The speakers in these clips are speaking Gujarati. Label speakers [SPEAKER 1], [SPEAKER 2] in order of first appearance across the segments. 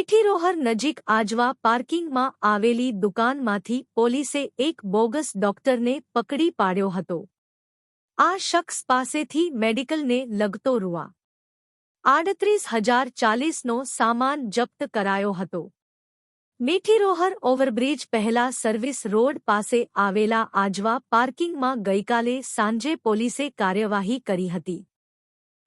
[SPEAKER 1] મીઠીરોહર નજીક આજવા પાર્કિંગમાં આવેલી દુકાનમાંથી પોલીસે એક બોગસ ડોક્ટરને પકડી પાડ્યો હતો. આ શખ્સ પાસેથી મેડિકલને લગતો રૂઆ. આડત્રીસ હજાર ચાલીસનો સામાન જપ્ત કરાયો હતો. મીઠીરોહર ઓવરબ્રિજ પહેલા સર્વિસ રોડ પાસે આવેલા આજવા પાર્કિંગમાં ગઈકાલે સાંજે પોલીસે કાર્યવાહી કરી હતી.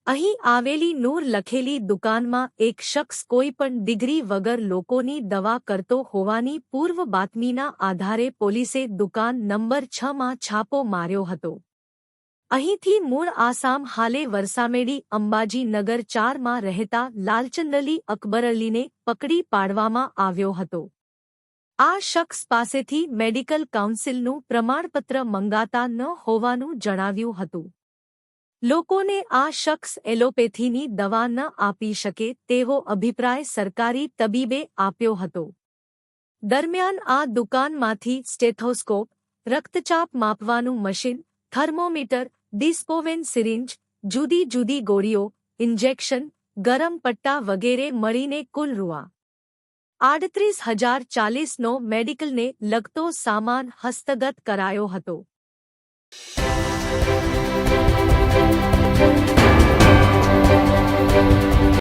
[SPEAKER 1] અહીં આવેલી નૂર લખેલી દુકાનમાં એક શખ્સ કોઈ પણ ડિગ્રી વગર લોકોની દવા કરતો હોવાની પૂર્વ બાતમીના આધારે પોલીસે દુકાન નંબર છમાં છાપો માર્યો હતો. અહીંથી મૂળ આસામ હાલે વરસામેડી અંબાજી નગર ચારમાં રહેતા લાલચંદલી અકબરઅલીને પકડી પાડવામાં આવ્યો હતો. આ શખ્સ પાસેથી મેડિકલ કાઉન્સિલનું પ્રમાણપત્ર મંગાતા ન હોવાનું જણાવ્યું હતું. લોકોને આ શખ્સ એલોપેથીની દવા ન આપી શકે તેવો અભિપ્રાય સરકારી તબીબે આપ્યો હતો. દરમિયાન આ દુકાનમાંથી સ્ટેથોસ્કોપ, રક્તચાપ માપવાનું મશીન, થર્મોમીટર ડિસ્પોવેન સિરિંજ જુદી જુદી ગોળીઓ, ઇન્જેક્શન, ગરમ પટ્ટા વગેરે મળીને કુલ રૂઆ આડત્રીસ હજાર ચાલીસનો મેડિકલને લગતો સામાન હસ્તગત કરાયો હતો.